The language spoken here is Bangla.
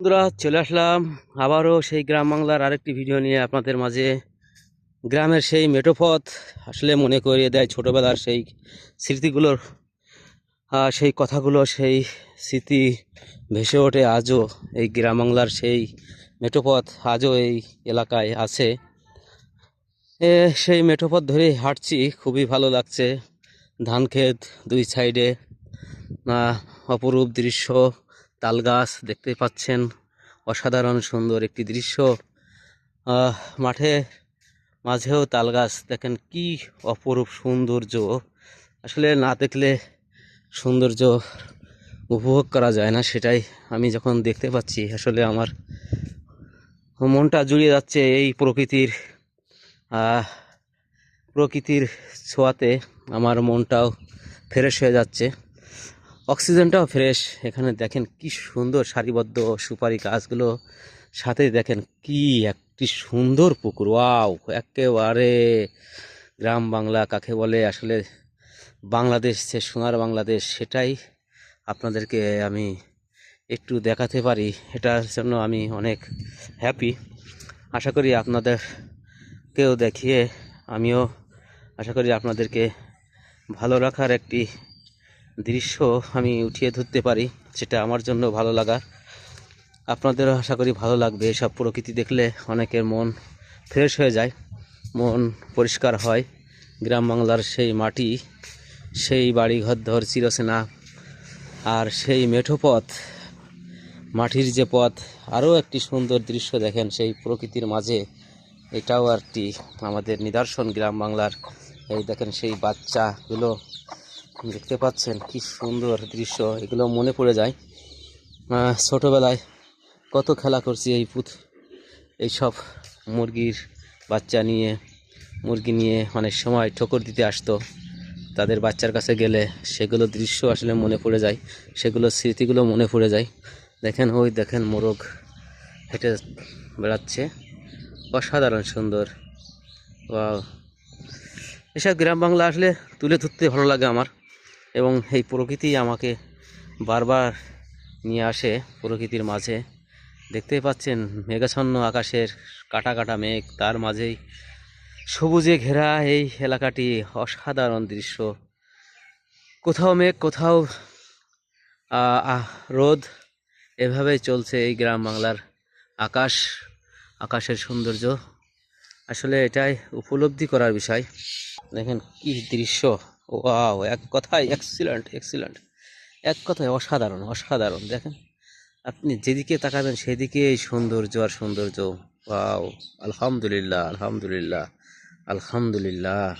বন্ধুরা, চলে আসলাম আবারও সেই গ্রাম বাংলার আরেকটি ভিডিও নিয়ে আপনাদের মাঝে। গ্রামের সেই মেটোপথ আসলে মনে করিয়ে দেয় ছোটোবেলার সেই স্মৃতিগুলোর সেই কথাগুলো, সেই স্মৃতি ভেসে ওঠে আজও এই গ্রাম বাংলার সেই মেটোপথ আজও এই এলাকায় আছে। সেই মেঠোপথ ধরে হাঁটছি, খুবই ভালো লাগছে। ধান ক্ষেত দুই সাইডে অপরূপ দৃশ্য। তাল গাছ দেখতে পাচ্ছেন। অসাধারণ সুন্দর একটি দৃশ্য। মাঠে, মাঝেও তাল গাছ দেখেন কি অপরূপ সৌন্দর্য। আসলে না দেখলে সৌন্দর্য উপভোগ করা যায় না, সেটাই আমি যখন দেখতে পাচ্ছি, আসলে আমার মনটা জুড়িয়ে যাচ্ছে এই প্রকৃতির প্রকৃতির ছোঁয়াতে। আমার মনটাও ফ্রেশ হয়ে যাচ্ছে। অক্সিজেনটাও ফ্রেশ। এখানে দেখেন কি সুন্দর সারিবদ্ধ সুপারি গাছগুলো। সাথে দেখেন কি একটি সুন্দর পুকুর। ওয়াও, একেবারে গ্রাম বাংলা কাকে বলে? আসলে বাংলাদেশ যে সোনার বাংলাদেশ, সেটাই আপনাদেরকে আমি একটু দেখাতে পারি। এটার জন্য আমি অনেক হ্যাপি আশা করি আপনাদেরকেও দেখিয়ে আমিও আশা করি আপনাদেরকে ভালো রাখার একটি দৃশ্য আমি উঠিয়ে ধরতে পারি, সেটা আমার জন্য ভালো লাগা। আপনাদেরও আশা করি ভালো লাগবে, এসব প্রকৃতি দেখলে অনেকের মন ফ্রেশ হয়ে যায়, মন পরিষ্কার হয়। গ্রাম বাংলার সেই মাটি, সেই বাড়ি ঘর ধর চিরসেনা, আর সেই মেঠো পথ, মাটির যে পথ, আরও একটি সুন্দর দৃশ্য দেখেন সেই প্রকৃতির মাঝে। এটাও একটি আমাদের নিদর্শন গ্রাম বাংলার। এই দেখেন সেই বাচ্চাগুলো দেখতে পাচ্ছেন কি সুন্দর দৃশ্য। এগুলো মনে পড়ে যায়। ছোটোবেলায় কত খেলা করছি এই পুত এইসব মুরগির বাচ্চা নিয়ে, মুরগি নিয়ে অনেক সময় ঠোকর দিতে আসতো। তাদের বাচ্চার কাছে গেলে সেগুলো দৃশ্য আসলে মনে পড়ে যায়, সেগুলো স্মৃতিগুলো মনে পড়ে যায়। দেখেন, ওই দেখেন মোরগ হেঁটে বেড়াচ্ছে। অসাধারণ সুন্দর। বা এসব গ্রাম বাংলা আসলে তুলে ধরতে ভালো লাগে আমার। এবং এই প্রকৃতি আমাকে বারবার নিয়ে আসে প্রকৃতির মাঝে। দেখতেই পাচ্ছেন মেঘাচ্ছন্ন আকাশের কাটা কাটা মেঘ, তার মাঝেই সবুজে ঘেরা এই এলাকাটি অসাধারণ দৃশ্য। কোথাও মেঘ, কোথাও রোদ, এভাবেই চলছে এই গ্রাম বাংলার আকাশ, আকাশের সৌন্দর্য। আসলে এটাই উপলব্ধি করার বিষয়। দেখেন কি দৃশ্য। ওয়াও এক কথায় এক্সিলেন্ট এক্সিলেন্ট এক কথায় অসাধারণ অসাধারণ, দেখেন। আপনি যেদিকে তাকাবেন সেদিকেই সৌন্দর্য আর সৌন্দর্য। ওয়াও আলহামদুলিল্লাহ আলহামদুলিল্লাহ আলহামদুলিল্লাহ।